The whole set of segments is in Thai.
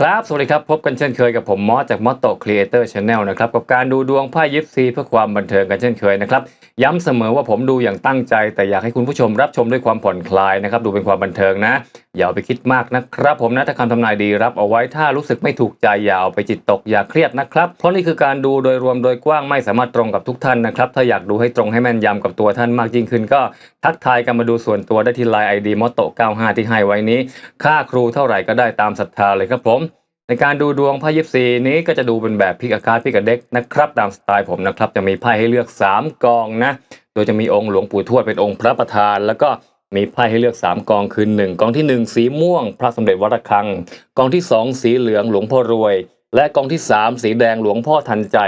ครับ สวัสดีครับ พบกันเช่นเคยกับผมมอสจากมอสโตครีเอเตอร์ชาแนลนะครับ กับการดูดวงไพ่ยิปซีเพื่อความบันเทิงกันเช่นเคยนะครับ ย้ำเสมอว่าผมดูอย่างตั้งใจ แต่อยากให้คุณผู้ชมรับชมด้วยความผ่อนคลายนะครับ ดูเป็นความบันเทิงนะ อย่าไปคิดมากนะครับ ผมนะถ้าคำทำนายดีรับเอาไว้ถ้ารู้สึกไม่ถูกใจอย่าเอาไปจิตตกอย่าเครียดนะครับ เพราะนี่คือการดูโดยรวมโดยกว้างไม่สามารถตรงกับทุกท่านนะครับ ถ้าอยากดูให้ตรงให้แม่นยำกับตัวท่านมากยิ่งขึ้น ก็ทักทายกันมาดูส่วนตัวได้ที่ไลน์ไอดีมอตโต95ที่ให้ไว้นี้ ค่าครูเท่าไหร่ก็ได้ตามศรัทธาเลยครับผม ในการดูดวงไพ่ยิปซีนี้ก็จะดูเป็นแบบพิกอาคาพิกเด็กนะครับ ตามสไตล์ผมนะครับ จะมีไพ่ให้เลือก 3 กองนะ โดยจะมีองค์หลวงปู่ทวดเป็นองค์พระประธาน แล้วก็มีไพ่ให้เลือก 3 กองคือ 1 กองทีหนึ่1 สีม่วง พระสมเด็จวัดระฆัง กองที่ 2 สีเหลืองหลวงพ่อรวย และกองที่ 3 สีแดงหลวงพ่อทันใจ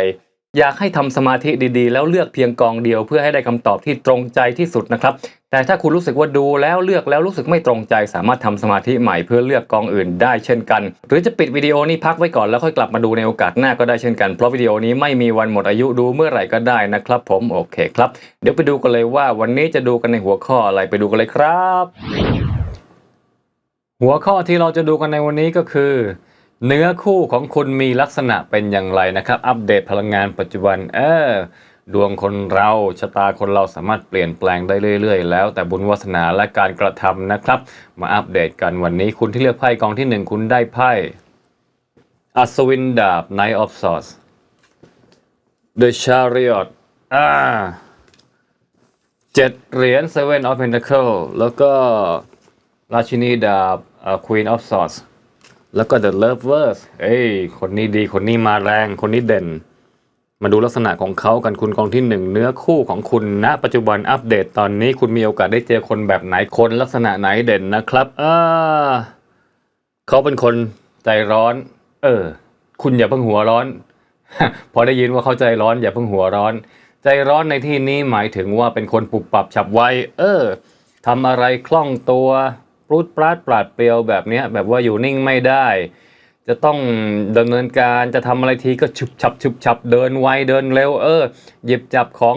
อยากให้ทำสมาธิดีๆ แล้วเลือกเพียงกองเดียวเพื่อให้ได้คำตอบที่ตรงใจที่สุดนะครับ แต่ถ้าคุณรู้สึกว่าดูแล้วเลือกแล้วรู้สึกไม่ตรงใจ สามารถทำสมาธิใหม่เพื่อเลือกกองอื่นได้เช่นกัน หรือจะปิดวิดีโอนี้พักไว้ก่อนแล้วค่อยกลับมาดูในโอกาสหน้าก็ได้เช่นกันเพราะวิดีโอนี้ไม่มีวันหมดอายุดูเมื่อไหร่ก็ได้นะครับ ผมโอเคครับ เดี๋ยวไปดูกันเลยว่าวันนี้จะดูกันในหัวข้ออะไรไปดูกันเลยครับ หัวข้อที่เราจะดูกันในวันนี้ก็คือ เนื้อคู่ของคุณมีลักษณะเป็นอย่างไรนะครับ อัปเดตพลังงานปัจจุบัน เออดวงคนเราชะตาคนเราสามารถเปลี่ยนแปลงได้เรื่อยๆ แล้วแต่บุญวาสนาและการกระทำนะครับ มาอัปเดตกันวันนี้คุณที่เลือกไพ่กองที่หนึ่งคุณได้ไพ่อัศวินดาบ Knight of Swords The Chariot อ่าเจ็ดเหรียญ Seven of Pentacles แล้วก็ราชินีดาบ Queen of Swords แล้วก็ The Lovers เอ้ย คนนี้ดี คนนี้มาแรง คนนี้เด่น มาดูลักษณะของเขากันคุณกองที่หนึ่งเนื้อคู่ของคุณณปัจจุบันอัปเดตตอนนี้คุณมีโอกาสได้เจอคนแบบไหน คนลักษณะไหนเด่นนะครับอ่าเขาเป็นคนใจร้อน เออ คุณอย่าเพิ่งหัวร้อน พอได้ยินว่าเขาใจร้อน อย่าเพิ่งหัวร้อน ใจร้อนในที่นี้หมายถึงว่าเป็นคนปุบปับฉับไว เออทำอะไรคล่องตัว ปรุดปราดปราดเปรียวแบบนี้แบบว่าอยู่นิ่งไม่ได้ จะต้องดำเนินการจะทำอะไรทีก็ฉุบฉับฉุบฉับเดินไวเดินเร็วเออ หยิบจับของ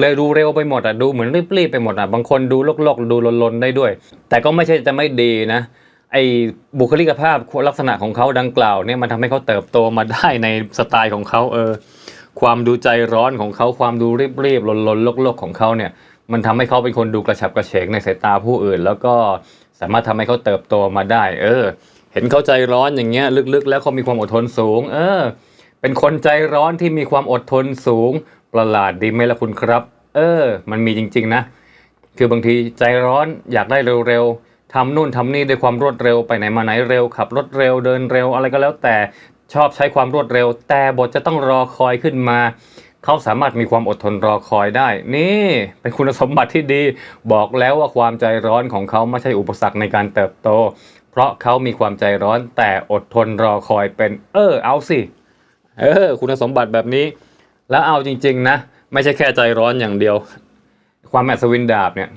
เร็วดูเร็วไปหมดอะดูเหมือนรีบๆไปหมดอะบางคนดูโลกๆดูลนๆได้ด้วย แต่ก็ไม่ใช่จะไม่ดีนะไอ้บุคลิกภาพลักษณะของเขาดังกล่าวเนี่ยมันทำให้เขาเติบโตมาได้ในสไตล์ของเขาเออความดูใจร้อนของเขาความดูรีบๆลนๆโลกๆของเขาเนี่ยมันทำให้เขาเป็นคนดูกระฉับกระเฉงในสายตาผู้อื่น แล้วก็ สามารถทำให้เขาเติบโตมาได้ เออ เห็นเขาใจร้อนอย่างเงี้ยลึกๆ แล้วเขามีความอดทนสูง เออ เป็นคนใจร้อนที่มีความอดทนสูง ประหลาดดีไหมล่ะคุณครับ เออ มันมีจริง ๆ นะ คือบางทีใจร้อนอยากได้เร็วๆทำนู่นทำนี่ด้วยความรวดเร็วไปไหนมาไหนเร็วขับรถเร็วเดินเร็วอะไรก็แล้วแต่ชอบใช้ความรวดเร็ว แต่บทจะต้องรอคอยขึ้นมา เขาสามารถมีความอดทนรอคอยได้ นี่เป็นคุณสมบัติที่ดี บอกแล้วว่าความใจร้อนของเขาไม่ใช่อุปสรรคในการเติบโต เพราะเขามีความใจร้อนแต่อดทนรอคอยเป็น เออเอาสิ เออ คุณสมบัติแบบนี้ แล้วเอาจริง ๆ นะ ไม่ใช่แค่ใจร้อนอย่างเดียว ความอัศวินดาบเนี่ย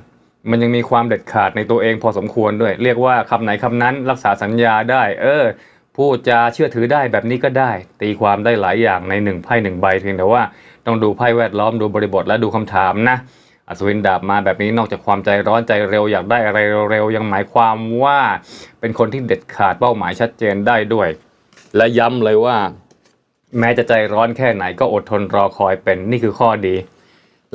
มันยังมีความเด็ดขาดในตัวเองพอสมควรด้วย เรียกว่าคำไหนคำนั้นรักษาสัญญาได้ เออ พูดจาเชื่อถือได้แบบนี้ก็ได้ ตีความได้หลายอย่างในหนึ่งไพ่หนึ่งใบเพียงแต่ว่าต้องดูไพ่แวดล้อมดูบริบทและดูคำถามนะอัศวินดาบมาแบบนี้นอกจากความใจร้อนใจเร็วอยากได้อะไรเร็วๆยังหมายความว่าเป็นคนที่เด็ดขาดเป้าหมายชัดเจนได้ด้วย และย้ำเลยว่า แม้จะใจร้อนแค่ไหนก็อดทนรอคอยเป็นนี่คือข้อดี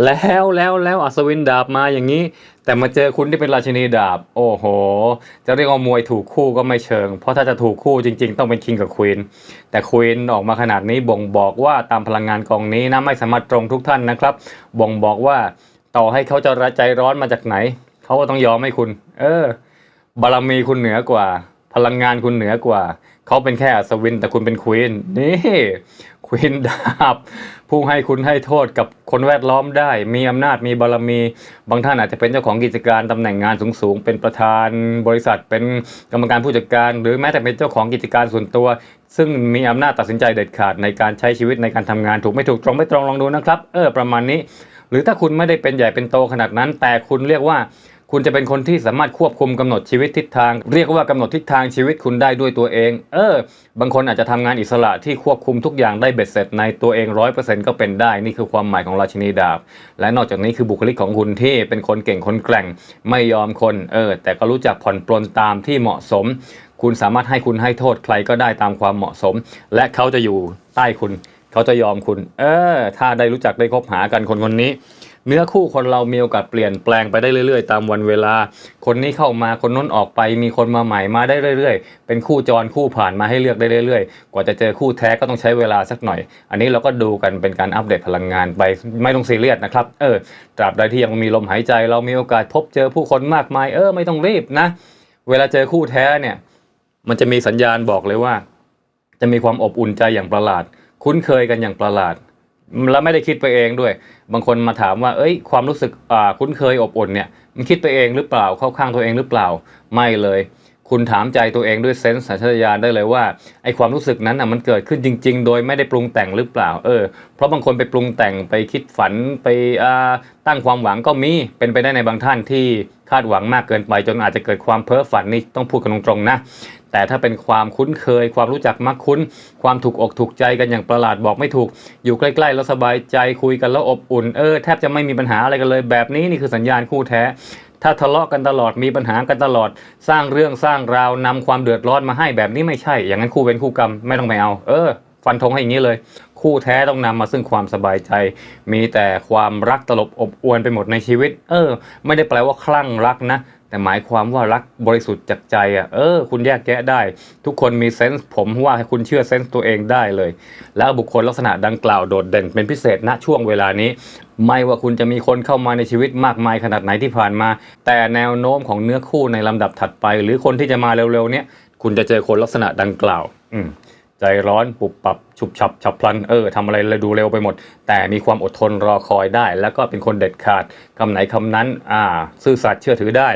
แล้วแล้วแล้วอัศวินดาบมาอย่างนี้ แต่มาเจอคุณที่เป็นราชินีดาบ โอ้โห จะเรียกว่ามวยถูกคู่ก็ไม่เชิง เพราะถ้าจะถูกคู่จริง ๆ ต้องเป็นคิงกับควีนแต่ควีนออกมาขนาดนี้บ่งบอกว่าตามพลังงานกองนี้นะไม่สามารถตรงทุกท่านนะครับ บ่งบอกว่าต่อให้เขาจะใจร้อนมาจากไหน เขาก็ต้องยอมให้คุณ เออบารมีคุณเหนือกว่า พลังงานคุณเหนือกว่า เขาเป็นแค่อัศวินแต่คุณเป็นควีนนี่ควีนดาบผู้ให้คุณให้โทษกับคนแวดล้อมได้ มีอำนาจมีบารมี บางท่านอาจจะเป็นเจ้าของกิจการตำแหน่งงานสูงๆ เป็นประธานบริษัทเป็นกรรมการผู้จัดการ หรือแม้แต่เป็นเจ้าของกิจการส่วนตัว ซึ่งมีอำนาจตัดสินใจเด็ดขาดในการใช้ชีวิตในการทำงานถูกไม่ถูกตรงไม่ตรงลองดูนะครับ เออประมาณนี้ หรือถ้าคุณไม่ได้เป็นใหญ่เป็นโตขนาดนั้น แต่คุณเรียกว่า คุณจะเป็นคนที่สามารถควบคุมกำหนดชีวิตทิศทาง เรียกว่ากำหนดทิศทางชีวิตคุณได้ด้วยตัวเอง เออ บางคนอาจจะทำงานอิสระที่ควบคุมทุกอย่างได้เบ็ดเสร็จในตัวเองร้อยเปอร์เซ็นต์ก็เป็นได้ นี่คือความหมายของราชินีดาบ และนอกจากนี้คือบุคลิกของคุณที่เป็นคนเก่งคนแกร่ง ไม่ยอมคน เออ แต่ก็รู้จักผ่อนปลนตามที่เหมาะสม คุณสามารถให้คุณให้โทษใครก็ได้ตามความเหมาะสม และเขาจะอยู่ใต้คุณ เขาจะยอมคุณ เออ ถ้าได้รู้จักได้คบหากันคนคนนี้ เนื้อคู่คนเรามีโอกาสเปลี่ยนแปลงไปได้เรื่อย ๆ ตามวันเวลา คนนี้เข้ามาคนน้นออกไป มีคนมาใหม่มาได้เรื่อย ๆ เป็นคู่จรคู่ผ่านมาให้เลือกได้เรื่อย ๆ กว่าจะเจอคู่แท้ก็ต้องใช้เวลาสักหน่อย อันนี้เราก็ดูกันเป็นการอัปเดตพลังงานไปไม่ต้องซีเรียสนะครับเออตราบใดที่ยังมีลมหายใจ เรามีโอกาสพบเจอผู้คนมากมายเออไม่ต้องรีบนะ เวลาเจอคู่แท้เนี่ยมันจะมีสัญญาณบอกเลยว่า จะมีความอบอุ่นใจอย่างประหลาด คุ้นเคยกันอย่างประหลาด แล้วไม่ได้คิดไปเองด้วย บางคนมาถามว่า เอ้ย ความรู้สึกคุ้นเคยอบอุ่นเนี่ย มันคิดไปเองหรือเปล่า เข้าข้างตัวเองหรือเปล่า ไม่เลย คุณถามใจตัวเองด้วยเซนส์สัญชาตญาณได้เลยว่า ไอความรู้สึกนั้นอะ มันเกิดขึ้นจริง ๆ โดยไม่ได้ปรุงแต่งหรือเปล่า เออ เพราะบางคนไปปรุงแต่ง ไปคิดฝัน ไปตั้งความหวังก็มี เป็นไปได้ในบางท่านที่คาดหวังมากเกินไป จนอาจจะเกิดความเพ้อฝันนี่ต้องพูดกันตรงๆนะ แต่ถ้าเป็นความคุ้นเคย ความรู้จักมักคุ้น ความถูกอกถูกใจกันอย่างประหลาดบอกไม่ถูก อยู่ใกล้ๆแล้วสบายใจคุยกันแล้วอบอุ่นเออแทบจะไม่มีปัญหาอะไรกันเลย แบบนี้นี่คือสัญญาณคู่แท้ถ้าทะเลาะกันตลอดมีปัญหากันตลอด สร้างเรื่องสร้างราวนำความเดือดร้อนมาให้แบบนี้ไม่ใช่ อย่างนั้นคู่เวรคู่กรรมไม่ต้องไปเอา เออ ฟันธงให้อย่างนี้เลย คู่แท้ต้องนำมาซึ่งความสบายใจ มีแต่ความรักตลบอบอวนไปหมดในชีวิต เออ ไม่ได้แปลว่าคลั่งรักนะ แต่หมายความว่ารักบริสุทธิ์จากใจอะเออ คุณแยกแยะได้ ทุกคนมีเซนส์ผมว่าให้คุณเชื่อเซนส์ตัวเองได้เลย แล้วบุคคลลักษณะดังกล่าวโดดเด่นเป็นพิเศษณช่วงเวลานี้ ไม่ว่าคุณจะมีคนเข้ามาในชีวิตมากมายขนาดไหนที่ผ่านมา แต่แนวโน้มของเนื้อคู่ในลำดับถัดไป หรือคนที่จะมาเร็วๆเนี้ยคุณจะเจอคนลักษณะดังกล่าว อืม ใจร้อนปุบปับฉุบฉับฉับพลันเออทำอะไรเลยดูเร็วไปหมด แต่มีความอดทนรอคอยได้ แล้วก็เป็นคนเด็ดขาดคำไหนคำนั้น อ่า ซื่อสัตย์เชื่อถือได้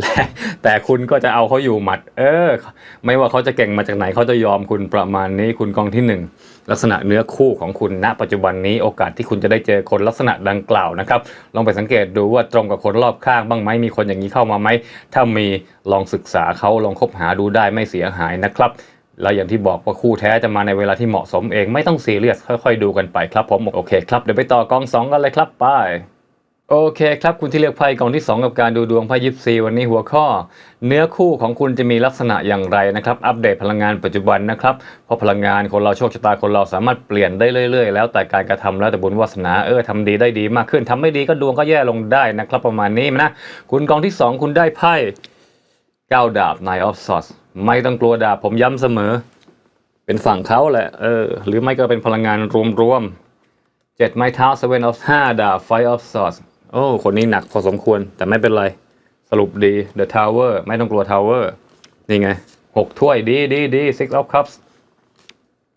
และแต่คุณก็จะเอาเขาอยู่หมัด เออ ไม่ว่าเขาจะเก่งมาจากไหนเขาจะยอมคุณประมาณนี้คุณกองที่หนึ่งลักษณะเนื้อคู่ของคุณณ ปัจจุบันนี้โอกาสที่คุณจะได้เจอคนลักษณะดังกล่าวนะครับลองไปสังเกตดูว่าตรงกับคนรอบข้างบ้างไหมมีคนอย่างนี้เข้ามาไหมถ้ามีลองศึกษาเขาลองคบหาดูได้ไม่เสียหายนะครับ แล้วอย่างที่บอกว่าคู่แท้จะมาในเวลาที่เหมาะสมเองไม่ต้องซีเรียสค่อยๆดูกันไปครับผมโอเคครับเดี๋ยวไปต่อกองสองกันเลยครับไปโอเคครับคุณที่เลือกไพ่กองที่ 2 กับการดูดวงไพ่ยิปซีวันนี้หัวข้อ เนื้อคู่ของคุณจะมีลักษณะอย่างไรนะครับ อัปเดตพลังงานปัจจุบันนะครับเพราะพลังงานคนเราโชคชะตาคนเราสามารถเปลี่ยนได้เรื่อยๆ แล้วแต่การกระทำแล้วแต่บุญวาสนาเออทำดีได้ดีมากขึ้นทำไม่ดีก็ดวงก็แย่ลงได้นะครับประมาณนี้นะคุณกองที่สองคุณได้ไพ่เก้าดาบ Nine of Swords ไม่ต้องกลัวดาบผมย้ำเสมอ เป็นฝั่งเขาแหละ เออ หรือไม่ก็เป็นพลังงานรวมๆเจ็ดไม้เท้า seven of ห้าดาบ five of swords โอ้คนนี้หนักพอสมควร แต่ไม่เป็นไร สรุปดี the tower ไม่ต้องกลัว tower นี่ไงหกถ้วยดีดีดี six of cups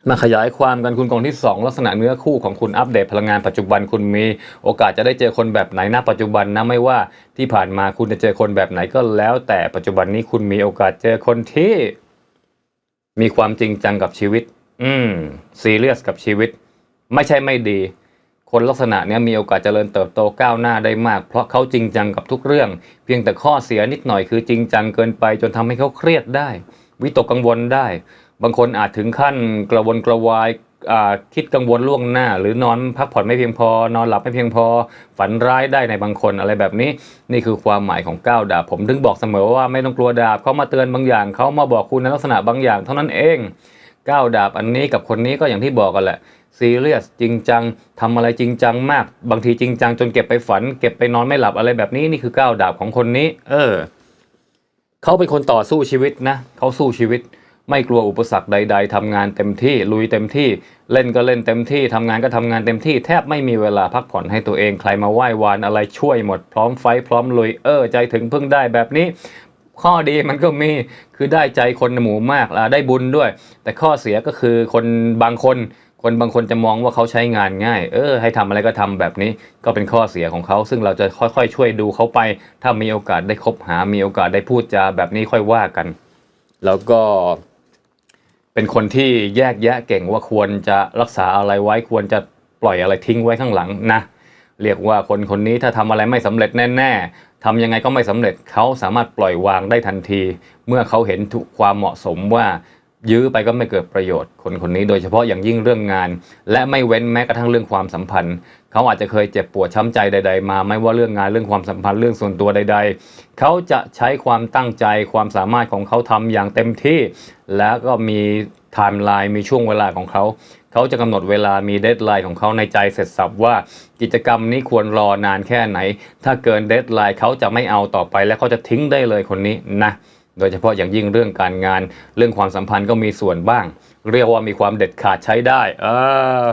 มาขยายความกันคุณกองที่ 2 ลักษณะเนื้อคู่ของคุณอัปเดตพลังงานปัจจุบันคุณมีโอกาสจะได้เจอคนแบบไหนณปัจจุบันนะไม่ว่าที่ผ่านมาคุณจะเจอคนแบบไหนก็แล้ว แต่ปัจจุบันนี้คุณมีโอกาสเจอคนที่ มีความจริงจังกับชีวิต อืมซีเรียสกับชีวิต ไม่ใช่ไม่ดี คนลักษณะนี้มีโอกาสเจริญเติบโตก้าวหน้าได้มาก เพราะเขาจริงจังกับทุกเรื่อง เพียงแต่ข้อเสียนิดหน่อยคือจริงจังเกินไป จนทำให้เขาเครียดได้ วิตกกังวลได้ บางคนอาจถึงขั้นกระวนกระวายคิดกังวลล่วงหน้า หรือนอนพักผ่อนไม่เพียงพอ นอนหลับไม่เพียงพอ ฝันร้ายได้ในบางคนอะไรแบบนี้ นี่คือความหมายของก้าวดาบ ผมถึงบอกเสมอว่าไม่ต้องกลัวดาบเขามาเตือนบางอย่างเขามาบอกคุณในลักษณะบางอย่าง เท่านั้นเองก้าวดาบอันนี้กับคนนี้ก็อย่างที่บอกกันแหละซีเรียสจริงจังทำอะไรจริงจังมาก บางทีจริงจังจนเก็บไปฝัน เก็บไปนอนไม่หลับอะไรแบบนี้นี่คือก้าวดาบของคนนี้ เออเขาเป็นคนต่อสู้ชีวิตนะเขาสู้ชีวิต ไม่กลัวอุปสรรคใด ๆทำงานเต็มที่ลุยเต็มที่ เล่นก็เล่นเต็มที่ทำงานก็ทำงานเต็มที่แทบไม่มีเวลาพักผ่อนให้ตัวเองใครมาไหว้วานอะไรช่วยหมดพร้อมไฟพร้อมลุยเออใจถึงพึ่งได้แบบนี้ ข้อดีมันก็มีคือได้ใจคนหมู่มากอ่าได้บุญด้วย แต่ข้อเสียก็คือคนบางคนคนบางคนจะมองว่าเขาใช้งานง่าย เออ ให้ทำอะไรก็ทำแบบนี้ ก็เป็นข้อเสียของเขา ซึ่งเราจะค่อยๆ ช่วยดูเขาไป ถ้ามีโอกาสได้คบหา มีโอกาสได้พูดจาแบบนี้ค่อยว่ากัน แล้วก็ เป็นคนที่แยกแยะเก่งว่าควรจะรักษาอะไรไว้ควรจะปล่อยอะไรทิ้งไว้ข้างหลังนะเรียกว่าคนคนนี้ถ้าทำอะไรไม่สำเร็จแน่ ๆทำยังไงก็ไม่สำเร็จเขาสามารถปล่อยวางได้ทันที เมื่อเขาเห็นทุกความเหมาะสมว่ายื้อไปก็ไม่เกิดประโยชน์ คนคนนี้โดยเฉพาะอย่างยิ่งเรื่องงาน และไม่เว้นแม้กระทั่งเรื่องความสัมพันธ์ เขาอาจจะเคยเจ็บปวดช้ำใจใด ๆ มา ไม่ว่าเรื่องงานเรื่องความสัมพันธ์เรื่องส่วนตัวใด ๆ เขาจะใช้ความตั้งใจความสามารถของเขาทำอย่างเต็มที่ แล้วก็มีไทม์ไลน์มีช่วงเวลาของเขา เขาจะกำหนดเวลามีเดทไลน์ของเขาในใจเสร็จสับว่ากิจกรรมนี้ควรรอนานแค่ไหน ถ้าเกินเดทไลน์เขาจะไม่เอาต่อไป และเขาจะทิ้งได้เลยคนนี้นะโดยเฉพาะอย่างยิ่งเรื่องการงาน เรื่องความสัมพันธ์ก็มีส่วนบ้าง เรียกว่ามีความเด็ดขาดใช้ได้ เออ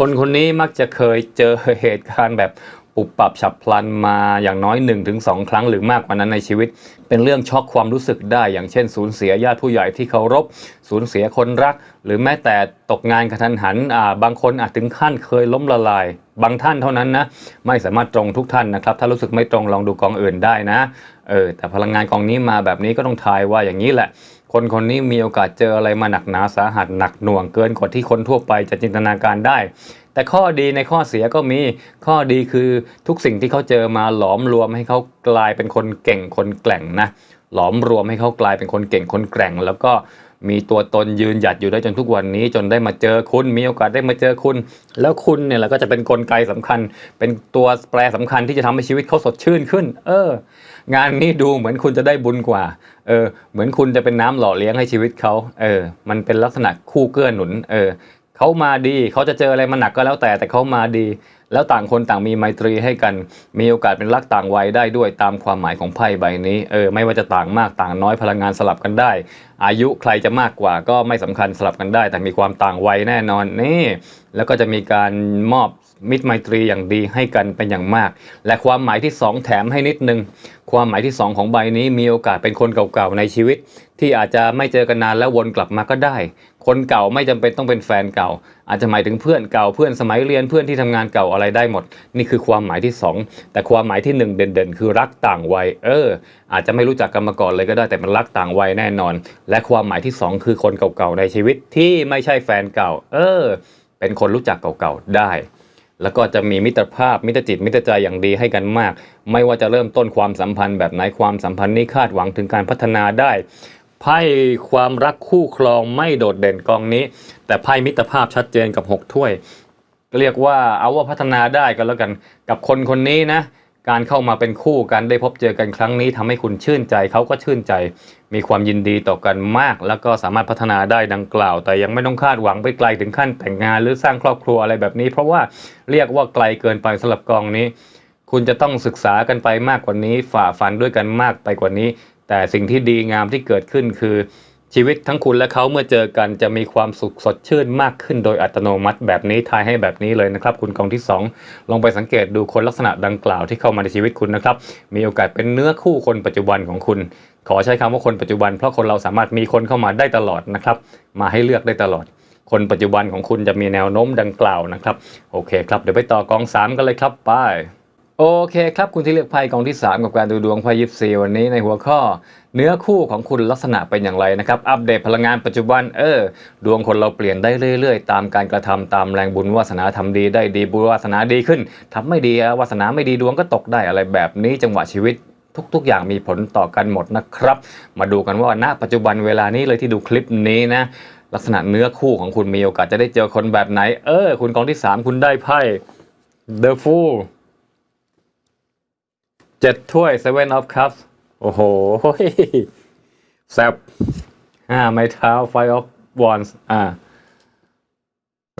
คนคนนี้มักจะเคยเจอเหตุการณ์แบบปุบปับฉับพลันมาอย่างน้อย1นถึงสครั้งหรือมากกว่านั้นในชีวิต เป็นเรื่องช็อกความรู้สึกได้ อย่างเช่น สูญเสียญาติผู้ใหญ่ที่เคารพ สูญเสียคนรัก หรือแม้แต่ตกงานกระทันหันบางคนอาจถึงขั้นเคยล้มละลาย บางท่านเท่านั้นนะ ไม่สามารถตรงทุกท่านนะครับ ถ้ารู้สึกไม่ตรงลองดูกองอื่นได้นะเออแต่พลังงานกองนี้มาแบบนี้ก็ต้องทายว่าอย่างนี้แหละ คนคนนี้มีโอกาสเจออะไรมาหนักหนาสาหัสหนักหน่วงเกินกว่าที่คนทั่วไปจะจินตนาการได้ แต่ข้อดีในข้อเสียก็มีข้อดีคือทุกสิ่งที่เขาเจอมาหลอมรวมให้เขากลายเป็นคนเก่งคนแกร่งนะหลอมรวมให้เขากลายเป็นคนเก่งคนแกร่ง แล้วก็ มีตัวตนยืนหยัดอยู่ได้จนทุกวันนี้จนได้มาเจอคุณ มีโอกาสได้มาเจอคุณ แล้วคุณเนี่ยแหละก็จะเป็นกลไกสำคัญ เป็นตัวแปรสำคัญที่จะทำให้ชีวิตเขาสดชื่นขึ้น เออ งานนี้ดูเหมือนคุณจะได้บุญกว่า เออ เหมือนคุณจะเป็นน้ำหล่อเลี้ยงให้ชีวิตเขาเออ มันเป็นลักษณะคู่เกื้อหนุน เออเขามาดีเขาจะเจออะไรมาหนักก็แล้วแต่แต่เขามาดี แล้วต่างคนต่างมีไมตรีให้กัน มีโอกาสเป็นรักต่างวัยได้ด้วยตามความหมายของไพ่ใบนี้ เออ ไม่ว่าจะต่างมากต่างน้อยพลังงานสลับกันได้ อายุใครจะมากกว่าก็ไม่สำคัญสลับกันได้ แต่มีความต่างวัยแน่นอนนี่ แล้วก็จะมีการมอบมิตรไมตรีอย่างดีให้กันเป็นอย่างมาก และความหมายที่ 2 แถมให้นิดนึง ความหมายที่ 2 ของใบนี้มีโอกาสเป็นคนเก่าๆในชีวิต ที่อาจจะไม่เจอกันนานแล้ววนกลับมาก็ได้ คนเก่าไม่จำเป็นต้องเป็นแฟนเก่า อาจจะหมายถึงเพื่อนเก่าเพื่อนสมัยเรียนเพื่อนที่ทำงานเก่าอะไรได้หมด นี่คือความหมายที่ 2 แต่ความหมายที่ 1 เด่นๆ คือรักต่างวัยเออ อาจจะไม่รู้จักกันมาก่อนเลยก็ได้แต่มันรักต่างวัยแน่นอน และความหมายที่ 2 คือคนเก่าๆในชีวิตที่ไม่ใช่แฟนเก่า เออ เป็นคนรู้จักเก่าๆได้แล้วก็จะมีมิตรภาพมิตรจิตมิตรใจอย่างดีให้กันมาก ไม่ว่าจะเริ่มต้นความสัมพันธ์แบบไหนความสัมพันธ์นี้คาดหวังถึงการพัฒนาได้ ไพ่ความรักคู่ครองไม่โดดเด่นกองนี้ แต่ไพ่มิตรภาพชัดเจนกับ 6 ถ้วย เรียกว่าเอาว่าพัฒนาได้กันแล้วกันกับคนคนนี้นะ การเข้ามาเป็นคู่กันได้พบเจอกันครั้งนี้ทำให้คุณชื่นใจเขาก็ชื่นใจ มีความยินดีต่อกันมาก แล้วก็สามารถพัฒนาได้ดังกล่าว แต่ยังไม่ต้องคาดหวังไปไกลถึงขั้นแต่งงานหรือสร้างครอบครัวอะไรแบบนี้ เพราะว่าเรียกว่าไกลเกินไปสำหรับกองนี้ คุณจะต้องศึกษากันไปมากกว่านี้ ฝ่าฟันด้วยกันมากไปกว่านี้ แต่สิ่งที่ดีงามที่เกิดขึ้นคือชีวิตทั้งคุณและเขาเมื่อเจอกันจะมีความสุขสดชื่นมากขึ้นโดยอัตโนมัติแบบนี้ทายให้แบบนี้เลยนะครับ คุณกองที่ 2 ลองไปสังเกตดูคนลักษณะดังกล่าวที่เข้ามาในชีวิตคุณนะครับ มีโอกาสเป็นเนื้อคู่คนปัจจุบันของคุณ ขอใช้คำว่าคนปัจจุบัน เพราะคนเราสามารถมีคนเข้ามาได้ตลอดนะครับ มาให้เลือกได้ตลอด คนปัจจุบันของคุณจะมีแนวโน้มดังกล่าวนะครับ โอเคครับ เดี๋ยวไปต่อกองสามกันเลยครับไป โอเคครับคุณที่เลือกไพ่กองที่ 3 กับการดูดวงไพ่ยิปซีวันนี้ในหัวข้อ เนื้อคู่ของคุณลักษณะเป็นอย่างไรนะครับ อัปเดตพลังงานปัจจุบันเออดวงคนเราเปลี่ยนได้เรื่อย ๆ ตามการกระทำตามแรงบุญวาสนาทำดีได้ดีบุญวาสนาดีขึ้นทำไม่ดีวาสนาไม่ดีดวงก็ตกได้อะไรแบบนี้จังหวะชีวิตทุกๆ อย่างมีผลต่อกันหมดนะครับ มาดูกันว่าณปัจจุบันเวลานี้เลยที่ดูคลิปนี้นะลักษณะเนื้อคู่ของคุณมีโอกาสจะได้เจอคนแบบไหน เออ คุณกองที่ 3 คุณได้ไพ่ The Fool เจ็ดถ้วยเซเว่นออฟคัพโอ้โหแซบอ่าไม้เท้าไฟออฟวอนส์อ่า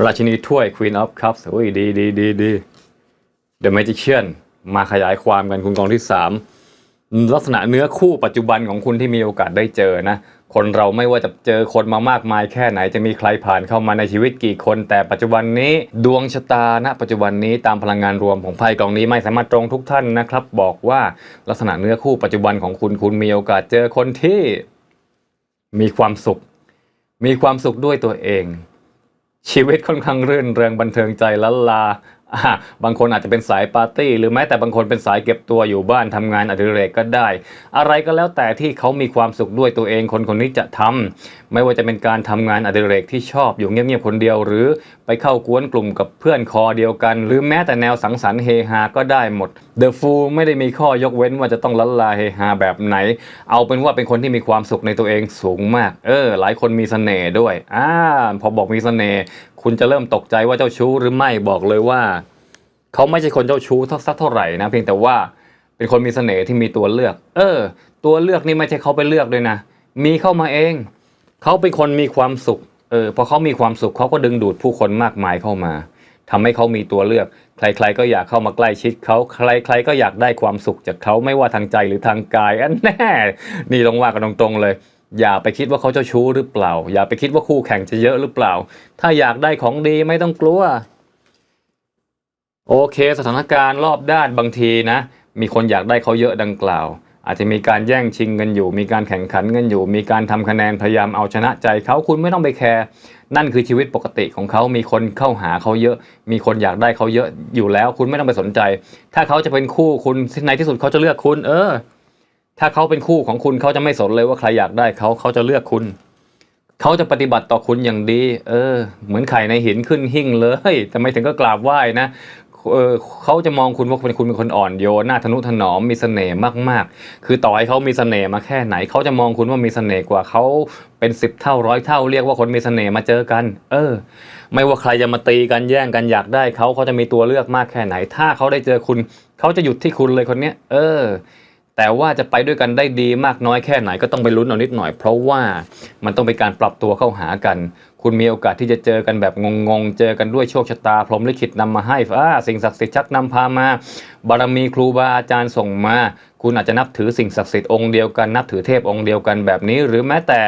ราชินีถ้วย Queen of Cups โอ้ยดีดีดีดีเดอะแมจิเชียนมาขยายความกันคุณกองที่สาม ลักษณะเนื้อคู่ปัจจุบันของคุณที่มีโอกาสได้เจอนะ คนเราไม่ว่าจะเจอคนมามากมายแค่ไหนจะมีใครผ่านเข้ามาในชีวิตกี่คน แต่ปัจจุบันนี้ดวงชะตาณปัจจุบันนี้ตามพลังงานรวมของไพ่กองนี้ไม่สามารถตรงทุกท่านนะครับ บอกว่าลักษณะเนื้อคู่ปัจจุบันของคุณคุณมีโอกาสเจอคนที่มีความสุข มีความสุขด้วยตัวเองชีวิตค่อนข้างรื่นเริงบันเทิงใจละลาอ่า บางคนอาจจะเป็นสายปาร์ตี้ หรือแม้แต่บางคนเป็นสายเก็บตัวอยู่บ้านทำงานอดิเรกก็ได้ อะไรก็แล้วแต่ที่เขามีความสุขด้วยตัวเองคนคนนี้จะทำไม่ว่าจะเป็นการทำงานอดิเรกที่ชอบอยู่เงียบๆคนเดียว หรือไปเข้ากวนกลุ่มกับเพื่อนคอเดียวกัน หรือแม้แต่แนวสังสรรค์เฮฮาก็ได้หมด The Fool ไม่ได้มีข้อยกเว้นว่าจะต้องลันลาเฮฮาแบบไหน เอาเป็นว่าเป็นคนที่มีความสุขในตัวเองสูงมาก เออ หลายคนมีเสน่ห์ด้วยอ่าพอบอกมีเสน่ห์ คุณจะเริ่มตกใจว่าเจ้าชู้หรือไม่บอกเลยว่า เขาไม่ใช่คนเจ้าชู้สักเท่าไหร่นะ เพียงแต่ว่าเป็นคนมีเสน่ห์ที่มีตัวเลือก เออ ตัวเลือกนี่ไม่ใช่เขาไปเลือกด้วยนะ มีเข้ามาเอง เขาเป็นคนมีความสุข เออ พอเขามีความสุขเขาก็ดึงดูดผู้คนมากมายเข้ามาทำให้เขามีตัวเลือก ใคร ๆ ก็อยากเข้ามาใกล้ชิดเขา ใคร ๆ ก็อยากได้ความสุขจากเขาไม่ว่าทางใจหรือทางกาย อันแน่ นี่ต้องว่ากันตรงๆเลย อย่าไปคิดว่าเขาเจ้าชู้หรือเปล่า อย่าไปคิดว่าคู่แข่งจะเยอะหรือเปล่า ถ้าอยากได้ของดีไม่ต้องกลัว โอเค สถานการณ์รอบด้านบางทีนะ มีคนอยากได้เขาเยอะดังกล่าว อาจจะมีการแย่งชิงกันอยู่ มีการแข่งขันกันอยู่ มีการทำคะแนนพยายามเอาชนะใจเขาคุณไม่ต้องไปแคร์นั่นคือชีวิตปกติของเขา มีคนเข้าหาเขาเยอะ มีคนอยากได้เขาเยอะอยู่แล้ว คุณไม่ต้องไปสนใจ ถ้าเขาจะเป็นคู่คุณในที่สุดเขาจะเลือกคุณ เออ ถ้าเขาเป็นคู่ของคุณเขาจะไม่สนเลยว่าใครอยากได้เขาเขาจะเลือกคุณ เขาจะปฏิบัติต่อคุณอย่างดี เออ เหมือนไข่ในหินขึ้นหิ่งเลย แต่ไม่ถึงก็กราบไหว้นะเออเขาจะมองคุณว่าเป็นคุณเป็นคนอ่อนโยนหน่าทนุถนอมมีเสน่ห์มากๆ คือต่อให้เขามีเสน่ห์มาแค่ไหน เขาจะมองคุณว่ามีเสน่ห์กว่าเขาเป็นสิบเท่าร้อยเท่าเรียกว่าคนมีเสน่ห์มาเจอกัน เออ ไม่ว่าใครจะมาตีกันแย่งกันอยากได้เขาเขาจะมีตัวเลือกมากแค่ไหน ถ้าเขาได้เจอคุณ เขาจะหยุดที่คุณเลยคนเนี้ย เออ แต่ว่าจะไปด้วยกันได้ดีมากน้อยแค่ไหนก็ต้องไปลุ้นเอานิดหน่อย เพราะว่ามันต้องเป็นการปรับตัวเข้าหากัน คุณมีโอกาสที่จะเจอกันแบบงงๆ เจอกันด้วยโชคชะตาพรหมลิขิตนำมาให้อ่าสิ่งศักดิ์สิทธิ์ชักนำพามา บารมีครูบาอาจารย์ส่งมา คุณอาจจะนับถือสิ่งศักดิ์สิทธิ์องค์เดียวกันนับถือเทพองค์เดียวกันแบบนี้ หรือแม้แต่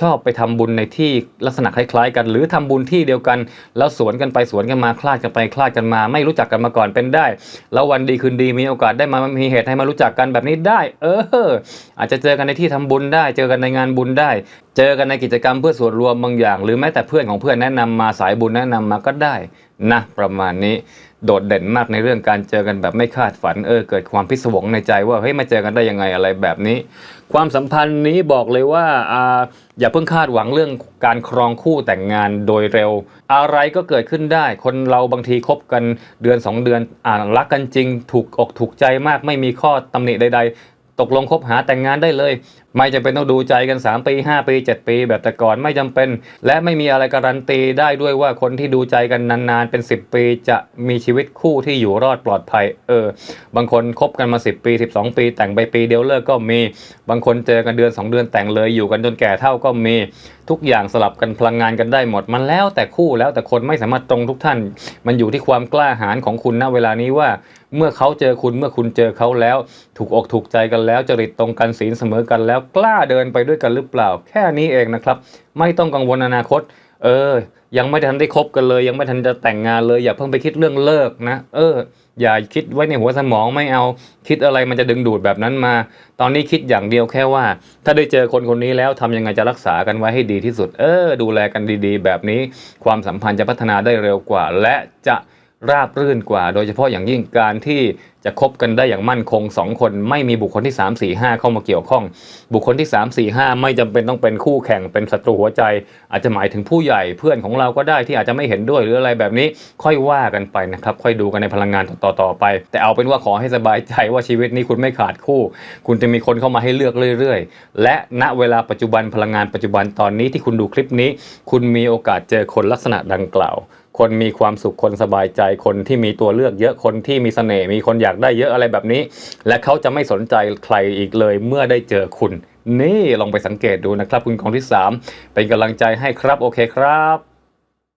ชอบไปทำบุญในที่ลักษณะคล้ายๆกัน หรือทำบุญที่เดียวกัน แล้วสวนกันไปสวนกันมาคลาดกันไปคลาดกันมา ไม่รู้จักกันมาก่อนเป็นได้ แล้ววันดีคืนดีมีโอกาสได้มามีเหตุให้มารู้จักกันแบบนี้ได้ เออ อาจจะเจอกันในที่ทำบุญได้ เจอกันในงานบุญได้ เจอกันในกิจกรรมเพื่อส่วนรวมบางอย่าง หรือแม้แต่เพื่อนของเพื่อนแนะนำมาสายบุญแนะนำมาก็ได้นะประมาณนี้ โดดเด่นมากในเรื่องการเจอกันแบบไม่คาดฝันเออเกิดความพิศวงในใจว่าเฮ้ยมาเจอกันได้ยังไงอะไรแบบนี้ ความสัมพันธ์นี้บอกเลยว่าอ่าอย่าเพิ่งคาดหวังเรื่องการครองคู่แต่งงานโดยเร็ว อะไรก็เกิดขึ้นได้ คนเราบางทีคบกันเดือน 2 เดือนอ่ารักกันจริง ถูกอกถูกใจมากไม่มีข้อตำหนิใดๆ ตกลงคบหาแต่งงานได้เลย ไม่จำเป็นต้องดูใจกัน 3 ปี 5 ปี 7 ปี แบบแต่ก่อนไม่จำเป็น และไม่มีอะไรการันตีได้ด้วยว่าคนที่ดูใจกันนานๆ เป็น 10 ปี จะมีชีวิตคู่ที่อยู่รอดปลอดภัย เออ บางคนคบกันมา 10 ปี 12 ปี แต่งไปปีเดียวเลิกก็มี บางคนเจอกันเดือน 2 เดือนแต่งเลยอยู่กันจนแก่เท่าก็มีทุกอย่างสลับกันพลังงานกันได้หมดมันแล้วแต่คู่แล้วแต่คนไม่สามารถตรงทุกท่าน มันอยู่ที่ความกล้าหาญของคุณณเวลานี้ว่า เมื่อเขาเจอคุณเมื่อคุณเจอเขาแล้ว ถูกอกถูกใจกันแล้วจริตตรงกันศีลเสมอกันแล้วกล้าเดินไปด้วยกันหรือเปล่า แค่นี้เองนะครับ ไม่ต้องกังวลอนาคต เออ ยังไม่ทันได้คบกันเลย ยังไม่ทันจะแต่งงานเลย อย่าเพิ่งไปคิดเรื่องเลิกนะ เออ อย่าคิดไว้ในหัวสมองไม่เอา คิดอะไรมันจะดึงดูดแบบนั้นมา ตอนนี้คิดอย่างเดียวแค่ว่า ถ้าได้เจอคนคนนี้แล้วทำยังไงจะรักษากันไว้ให้ดีที่สุด เออ ดูแลกันดีๆ แบบนี้ ความสัมพันธ์จะพัฒนาได้เร็วกว่า และจะ ราบรื่นกว่า โดยเฉพาะอย่างยิ่งการที่จะคบกันได้อย่างมั่นคงสองคน ไม่มีบุคคลที่ 3 4 5 เข้ามาเกี่ยวข้อง บุคคลที่ 3 4 5 ไม่จำเป็นต้องเป็นคู่แข่งเป็นศัตรูหัวใจ อาจจะหมายถึงผู้ใหญ่เพื่อนของเราก็ได้ที่อาจจะไม่เห็นด้วยหรืออะไรแบบนี้ ค่อยว่ากันไปนะครับ ค่อยดูกันในพลังงานต่อๆไป แต่เอาเป็นว่าขอให้สบายใจว่าชีวิตนี้คุณไม่ขาดคู่ คุณจะมีคนเข้ามาให้เลือกเรื่อย ๆ และณเวลาปัจจุบันพลังงานปัจจุบันตอนนี้ที่คุณดูคลิปนี้ คุณมีโอกาสเจอคนลักษณะดังกล่าว คนมีความสุขคนสบายใจคนที่มีตัวเลือกเยอะคนที่มีเสน่ห์มีคนอยากได้เยอะอะไรแบบนี้ และเขาจะไม่สนใจใครอีกเลย เมื่อได้เจอคุณ นี่ลองไปสังเกตดูนะครับ คุณกองที่ 3 เป็นกำลังใจให้ครับโอเคครับ